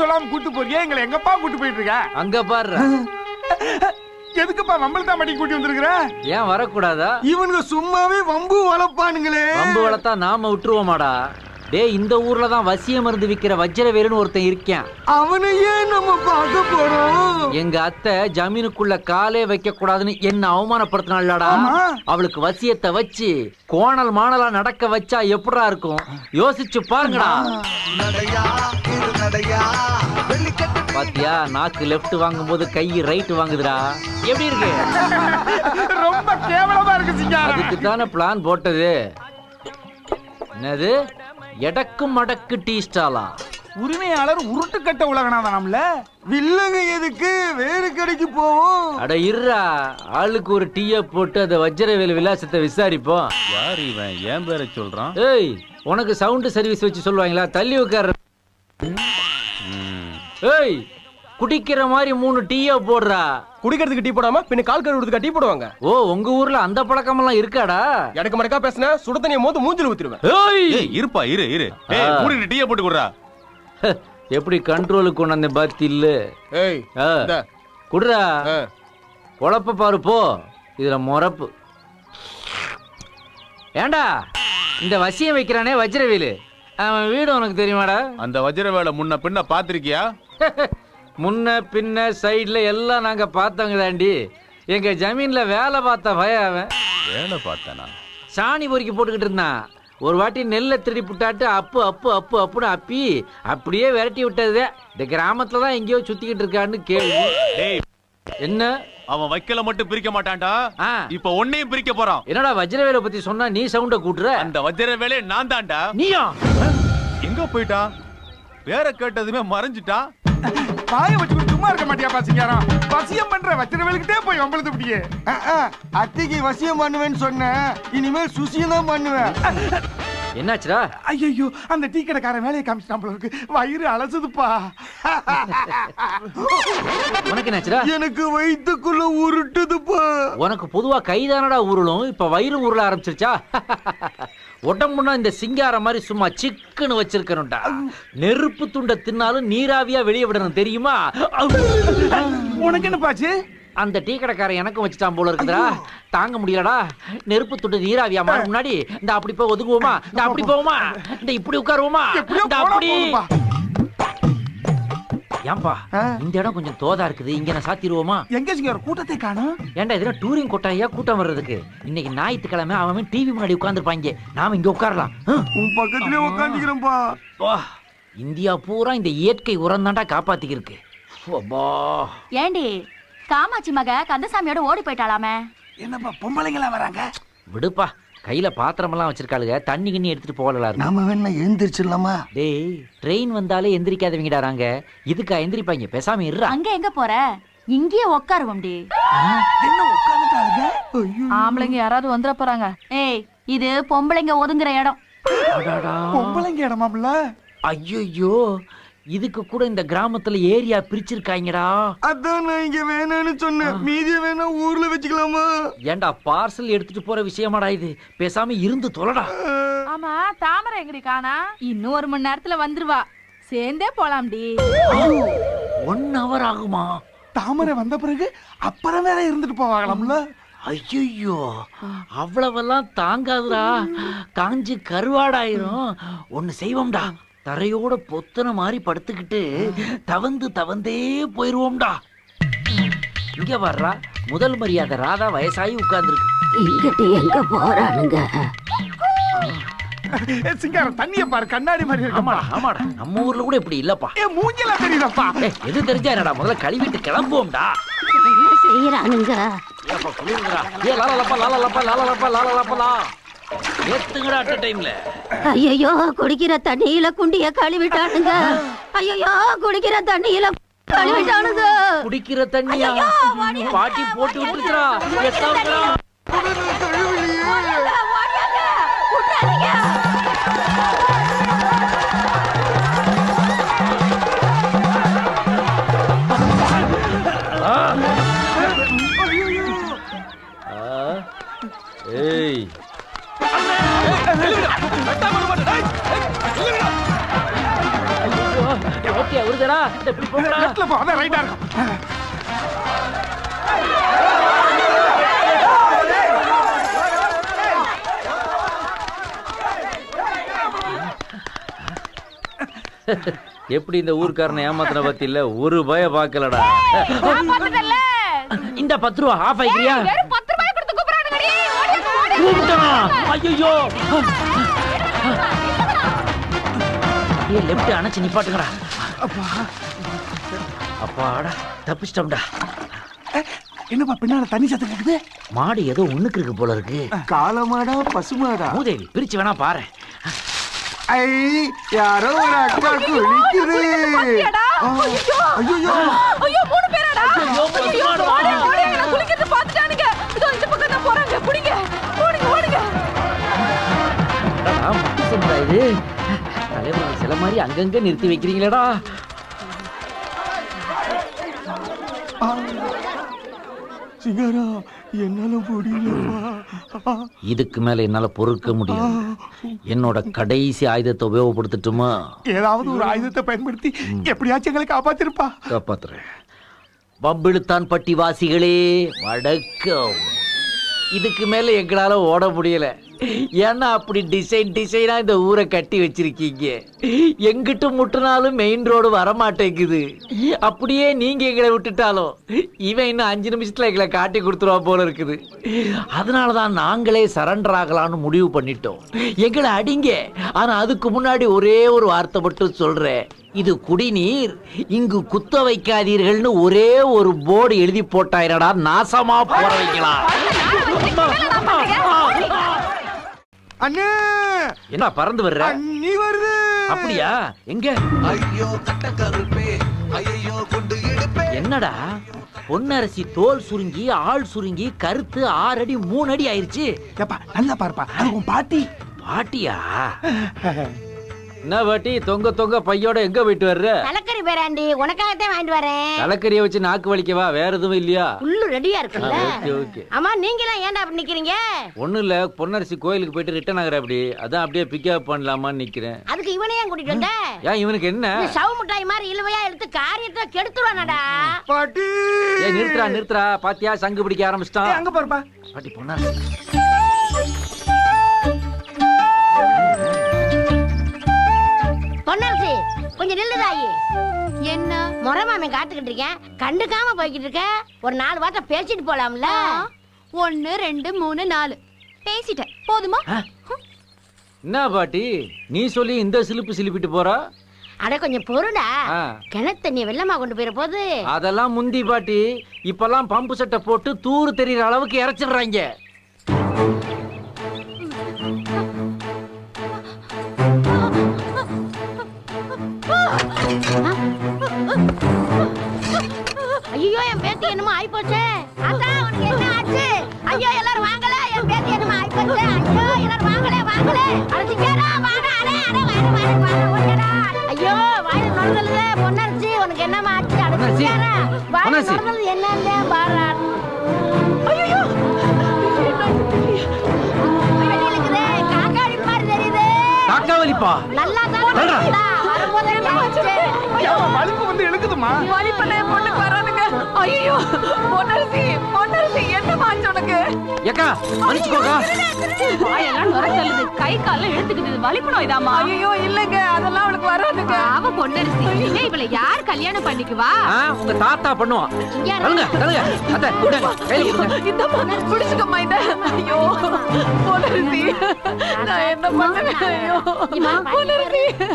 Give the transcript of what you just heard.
சொல்லாம கூட்டு போறியே? எங்களை எங்கப்பா கூட்டு போயிட்டு இருக்க? அங்க பாரு. எதுக்குப்பா மம்பளத்தா மடி கூட்டி வந்திருக்கிற? ஏன் வரக்கூடாதா? இவனுங்க சும்மாவே வம்பு வளர்ப்பானுங்களே வம்பு வளர்த்தா நாம விட்டுருவோமாடா. டேய் இந்த ஊர்ல தான் வசிய மருந்து விக்கிற வஜ்ரவேலுன்னு ஒருத்தன் இருக்கேன். அவனையே நம்ம பார்க்க போறோம்? எங்க அத்தை ஜமீனுக்குள்ள காலே வைக்க கூடாதுன்னு என்ன அவமானப்படுத்தினாள்டா ஆமா. அவளுக்கு வசியத்தை வச்சு கோணல் மாணலா நடக்க வச்சா எப்படிடா இருக்கும்? யோசிச்சு பாருங்கடா. பாத்தியா நாக்கு லெஃப்ட் வாங்கும்போது கை ரைட் வாங்குதுடா. எப்படி இருக்கு? ரொம்ப கேவலமா இருக்கு சிங்காரம். அதுக்கு தானே பிளான் போட்டது. என்னது? எடக்கு மடக்கு டீ ஸ்டாலா. உரிமையாளர் உருட்டுக்கட்ட உலகனாதானாம்ல? வில்லங்க எதுக்கு? வேறு கடைக்கு போவோம். அட இருடா. ஆளுக்கு ஒரு டீயை போட்டு அந்த வஜ்ரவேல் விலாசத்தை விசாரிப்போம். யார் இவன்? என் பேரை சொல்றான்? ஏய் உனக்கு சவுண்ட் சர்வீஸ் வச்சு சொல்லுவாங்களா? தள்ளி உட்கார ம். ஏய் குடிக்கிற மாதிரி மூணு டீயா போடுறா. குடிக்கிறதுக்கு டீ போடாம பின்ன கால் கழுவுறதுக்கு டீ போடுவாங்க. ஓ உங்க ஊர்ல அந்த பழக்கமெல்லாம் இருக்காடா? இடக்கு மடக்கா பேசினா சுட தண்ணியை மோந்து மூஞ்சில ஊத்திடுவேன். ஏய்! ஏய் இருப்பா இரு இரு. ஏய் ஆ. மூடிட்டு டீயை போட்டு குடுறா. எப்படி கண்ட்ரோலுக்கு கொண்டு வந்த பாத்தி இல்ல ஏய் குடுறா. ஆ. குழப்ப பாரு போ. இதுல முறப்பு. ஏண்டா இந்த வசியம் வைக்கிறானே வஜ்ரவேலு. அவன் வீடு உனக்கு தெரியுமாடா? அந்த வஜ்ர வேலை முன்ன பின்ன பாத்திருக்கியா முன்ன பின்ன சைடுல எல்லாம் நாங்க பார்த்தவங்க தாண்டி எங்க ஜமீன்ல வேலை பார்த்த பய அவன். வேலை பார்த்தானா? சாணி பொறுக்கி போட்டுக்கிட்டு இருந்தான். ஒரு வாட்டி நெல்லை திருடி புட்டாட்டு அப்பு அப்பு அப்பு அப்புன்னு அப்பி அப்படியே விரட்டி விட்டது. இந்த கிராமத்துல தான் எங்கேயோ சுத்திக்கிட்டு இருக்கான்னு கேள்வி. என்ன? அவன் வைக்கல மட்டும் பிரிக்க மாட்டான்டா. ஆ. இப்ப ஒன்னையும் பிரிக்க போறான். என்னடா வஜ்ரவேலை பத்தி சொன்னா நீ சவுண்ட கூட்டுற? அந்த வஜ்ர வேலையை நான் தான்டா. நீயா? எங்க போயிட்டான்? வேற கேட்டதுமே மறைஞ்சிட்டான் பாய வச்சுக்கிட்டு சும்மா இருக்க மாட்டியாப்பா சிங்காரம் வசியம் பண்ற வச்சிரவேலுக்கிட்டே போய் வம்பளத்து பிடியே அத்தைக்கு வசியம் பண்ணுவேன்னு சொன்னேன். இனிமேல் சுசியம் தான் பண்ணுவேன். என்னாச்சுடா? ஐயோ அந்த டீ கடைக்காரன் வேலையை காமிச்சிட்டான் போல இருக்கு. வயிறு அலசுதுப்பா. உனக்கு என்னாச்சுடா? எனக்கு வயித்துக்குள்ள உருட்டுதுப்பா. உனக்கு பொதுவா கைதானடா உருளும். இப்ப வயிறு உருள ஆரம்பிச்சிருச்சா? உடம்புனா இந்த சிங்காரம் மாதிரி சும்மா சிக்குன்னு வச்சிருக்கணும்டா. நெருப்பு துண்டை தின்னாலும் நீராவியா வெளியே விடணும் தெரியுமா? உனக்கு என்ன பாச்சு? அந்த டீ கடைக்காரன் எனக்கும் வச்சுட்டான் போல இருக்குதுடா. தாங்க முடியலடா. நெருப்பு துண்டு நீராவியா மாற முன்னாடி? இந்த அப்படி போய் ஒதுங்குவோமா? இந்த அப்படி போவோமா? இந்த இப்படி உட்காருவோமா? இந்த அப்படி. ஏன்பா இந்த இடம் கொஞ்சம் தோதா இருக்குது. இங்க நான் சாத்திடுவோமா? எங்க சிங்காரம் கூட்டத்தை காணும். ஏன்டா இதெல்லாம் டூரிங் கொட்டாயா கூட்டம் வர்றதுக்கு. இன்னைக்கு ஞாயிற்றுக்கிழமை அவன் டிவி முன்னாடி உட்காந்துருப்பாங்க நாம இங்க உட்காரலாம். உன் பக்கத்துலயே உட்காந்துக்கிறேன்ப்பா வா இந்தியா பூரா இந்த இயற்கை உரம் தான்டா காப்பாத்திக்கிருக்கு. அப்பா. ஏண்டி காமாட்சி மக கந்தசாமியோட ஓடி போயிட்டாளாமே. என்னப்பா பொம்பளைங்களா வராங்க? விடுப்பா. கையில பாத்திரமெல்லாம் வச்சிருக்காளுங்க தண்ணி கிண்ணி எடுத்துட்டு போகலாம் இருக்கும் நாம வேணா எழுந்திரிச்சிடலாமா டேய் ட்ரெயின் வந்தாலே எந்திரிக்காதவங்கடாராங்க இதுக்கா எந்திரிப்பாங்க. பேசாம இருறா அங்க எங்க போற? இங்கேயே உட்காருவோம்டி என்ன உட்காந்துட்டாளுங்க ஆம்பளைங்க யாராவது வந்துட போறாங்க. ஏய் இது பொம்பளைங்க ஒதுங்குற இடம். அடாடா. பொம்பளைங்க இடமாம்ல? ஐயையோ. இதுக்கு கூட இந்த கிராமத்துல ஏரியா பிரிச்சிருக்காங்கடா. அதான் நான் இங்க வேணாம்னு சொன்னேன். மீதியை வேணா ஊர்ல வச்சுக்கலாமா? ஏன்டா பார்சல் எடுத்துட்டு போற விஷயமாடா இது. பேசாம இருந்து தொலைடா. ஆமா தாமரை எங்கடி காணா? இன்னும் ஒரு மணி நேரத்துல வந்துருவா. சேர்ந்தே போலாம்டி. ஒன் ஹவர் ஆகுமா? தாமரை வந்த பிறகு அப்புறம் வேற இருந்துட்டு போவாங்களாம்ல? ஐயோ அவ்வளவெல்லாம் தாங்காதுடா. காஞ்சு கருவாடாயிரும். ஒன்னு செய்வோம்டா. தரையோட பொத்தன மாதிரி படுத்துக்கிட்டு தவந்து தவந்தே போயிருவோம்டா. இங்க வர்றா முதல் மரியாதை ராதா வயசாகி உட்கார்ந்துருக்கு. இங்கிட்டு எங்க போறானுங்க? ஏ, சிங்காரம் தண்ணிய பாரு கண்ணாடி மாதிரி இருக்கமா ஆமாடா ஆமாடா. நம்ம ஊர்ல கூட இப்படி இல்லப்பா. ஏ மூஞ்சல தெரியுதப்பா? ஏய், எது தெரிஞ்சா என்னடா முதல்ல கழுவிட்டு கிளம்புவோம்டா. என்ன செய்யறானுங்க ஏப்பா, குளிருதுடா. ஏ, லாலாலப்பா, லாலாலப்பா, லாலாலப்பா, லாலாலப்பா, லா. ஏத்துங்கடா at a timeல. ஐயோ குடிக்கிற தண்ணியில குண்டிய கழுவிட்டானுங்க. ஐயோ குடிக்கிற தண்ணியில கழுவிட்டானுங்க. குடிக்கிற தண்ணியா? பாட்டி போட்டு விட்டுச்சுடா. ஓகே வருதுடா இப்படி போங்கடா லெஃப்ட்ல போ அதான் ரைட்டா இருக்கும் எப்படி இந்த ஊர்க்காரனை ஏமாத்தின பத்தி இல்ல ஒரு பய பாக்கலடா. இந்த பத்து ரூபா ஆஃப் ஆயிக்கிறியா கூப்பிட்டனா ஐயோ ஏ லெஃப்ட் அணைச்சு நிப்பாட்டுங்கடா. அப்பாடா தப்பிச்சிட்டோம்டா. என்னப்பா பின்னால தண்ணி சத்தம் கேக்குது மாடு ஏதோ ஒண்ணுக்கு இருக்கு போல இருக்கு. காலமாடா பசுமாடா. மூதேவி பிரிச்சு வேணா பாரு. ஐ யாரோ ஒரு அக்கா குளிக்குது? ஐயோ. ஐயோ ஐயோ, மூணு பேராடா? ஐயோ, பத்து இது தலைவர் சில மாதிரி அங்கங்க நிறுத்தி வைக்கிறீங்களேடா. சிங்காரா என்னால முடியலப்பா. இதுக்கு மேல என்னால பொறுக்க முடியாது. என்னோட கடைசி ஆயுதத்தை உபயோகப்படுத்தட்டுமா? ஏதாவது ஒரு ஆயுதத்தை பயன்படுத்தி எப்படியாச்சும் எங்களை காப்பாத்திருப்பா. காப்பாத்துறேன். பம்பிழுத்தான் பட்டி வாசிகளே வணக்கம் இதுக்கு மேல எங்களால ஓட முடியல. ஏன்னா அப்படி டிசைன் டிசைனா இந்த ஊரை கட்டி வச்சிருக்கீங்க. எங்கிட்டு முட்டினாலும் மெயின் ரோடு வரமாட்டேங்குது. அப்படியே நீங்க எங்களை விட்டுட்டாலும் இவன் இன்னும் அஞ்சு நிமிஷத்துல எங்களை காட்டி கொடுத்துருவா போல இருக்குது. அதனால தான் நாங்களே சரண்டர் ஆகலாம்னு முடிவு பண்ணிட்டோம். எங்களை அடிங்க. ஆனா அதுக்கு முன்னாடி ஒரே ஒரு வார்த்தை மட்டும் சொல்றேன். இது குடிநீர். இங்கு குத்த வைக்காதீர்கள்னு ஒரே ஒரு போர்டு எழுதி போட்டாயிரடா நாசமா போற வைக்கலாம் அண்ணே! என்ன பறந்து வர்ற? அண்ணி வருது! அப்படியா? எங்க? என்னடா? பொன்னரசி தோல் சுருங்கி ஆள் சுருங்கி கருத்து ஆறு அடி மூணு அடி ஆயிருச்சு. ஏப்பா நல்லா பாருப்பா. அது உன் பாட்டி. பாட்டியா? என்ன பாட்டி தொங்க தொங்க பையோட எங்க போயிட்டு வர்ற? கலக்கறி பேராண்டி உனக்காகத்தான் வாங்கிட்டு வரேன். தலைக்கறியை வச்சு நாக்கு வலிக்கவா வேற எதுவும் இல்லையா? புல்லு ரெடியா இருக்குல்ல? Okay okay. ஆமா நீங்க எல்லாம் ஏன்டா அப்படி நிக்கிறீங்க? ஒண்ணும் இல்ல பொன்னரசி கோயிலுக்கு போயிட்டு ரிட்டர்ன் ஆகுற அப்படி. அதான் அப்படியே பிக்கப் பண்ணலாமான்னு நிக்கிறேன். அதுக்கு இவனையும் ஏன் கூட்டிட்டு வந்த? ஏன் இவனுக்கு என்ன? சவு மிட்டாய் மாதிரி இழுவையா எடுத்து காரியத்தை கெடுத்துருவானடா. பாட்டி! ஏய் நிறுத்துறா நிறுத்துறா பாத்தியா சங்கு பிடிக்க ஆரம்பிச்சிட்டான். அங்க பாருப்பா. பாட்டி பொன்னரசி. கொஞ்சம் நில்லுதாயி என்ன? முறமாமன் காத்துக்கிட்டு இருக்கேன். கண்டுக்காம போய்கிட்டு இருக்க. ஒரு நாலு வார்த்தை பேசிட்டு போலாம்ல? ஒன்னு ரெண்டு மூணு நாலு. பேசிட்டேன். போதுமா? என்ன பாட்டி? நீ சொல்லி இந்த சிலிப்பு சிலிப்பிட்டு போறா? அட கொஞ்சம் பொருடா. கிணத்து தண்ணி வெள்ளமா கொண்டு போயிட போது அதெல்லாம் முந்தி பாட்டி. இப்பெல்லாம் பம்பு சட்டை போட்டு தூரு தெரியற அளவுக்கு இறைச்சிடுறாங்க. ஐயோ என் பேத்தி என்னமோ ஆயிப்போச்சே. அக்கா உனக்கு என்ன ஆச்சு? ஐயோ எல்லாரும் வாங்கல. என் பேத்தி என்னமோ ஆயிப்போச்சே. ஐயோ எல்லாரும் வாங்கல வாங்கல. அடிச்சிக்கடா வாடா அடே அடே வாடா வாடா வாடா ஓடடா ஐயோ வாயில நொறுங்கலுது பொன்னரிசி உனக்கு என்னமா ஆச்சு பொன்னரசி, அடிச்சிக்கடா வாயில. நொறுங்கலுது என்னன்னு பாரா. ஐயோ வெளியில இருக்குதே காக்காடி மாதிரி தெரியுது. காக்கா வலிப்பா நல்லா. தான் வலிப்பு வந்து எழுக்குதுமா என் பொண்ணுக்கு வரானுங்க ஐயோ பொன்னரசி பொன்னரசி என்ன மாச்சு உனக்கு? ஏக்கா மன்னிச்சுக்கோக்கா. வாயெல்லாம் நுர தள்ளுது. கை கால இழுத்துக்கிட்டு வலிப்பு இதாமா ஐயோ இல்லங்க அதெல்லாம் அவளுக்கு வராதுங்க. அவ பொண்ணரிசி இனிமே இவளை யார் கல்யாணம் பண்ணிக்குவா? உங்க தாத்தா பண்ணுவான் தள்ளுங்க தள்ளுங்க அத்தை இந்தாங்க, கையில கொடுங்க. இந்த பொண்ணு பிடிச்சுக்கம்மா இத. ஐயோ பொன்னரசி நான் என்ன பண்ணுவேன் ஐயோ பொன்னரசி.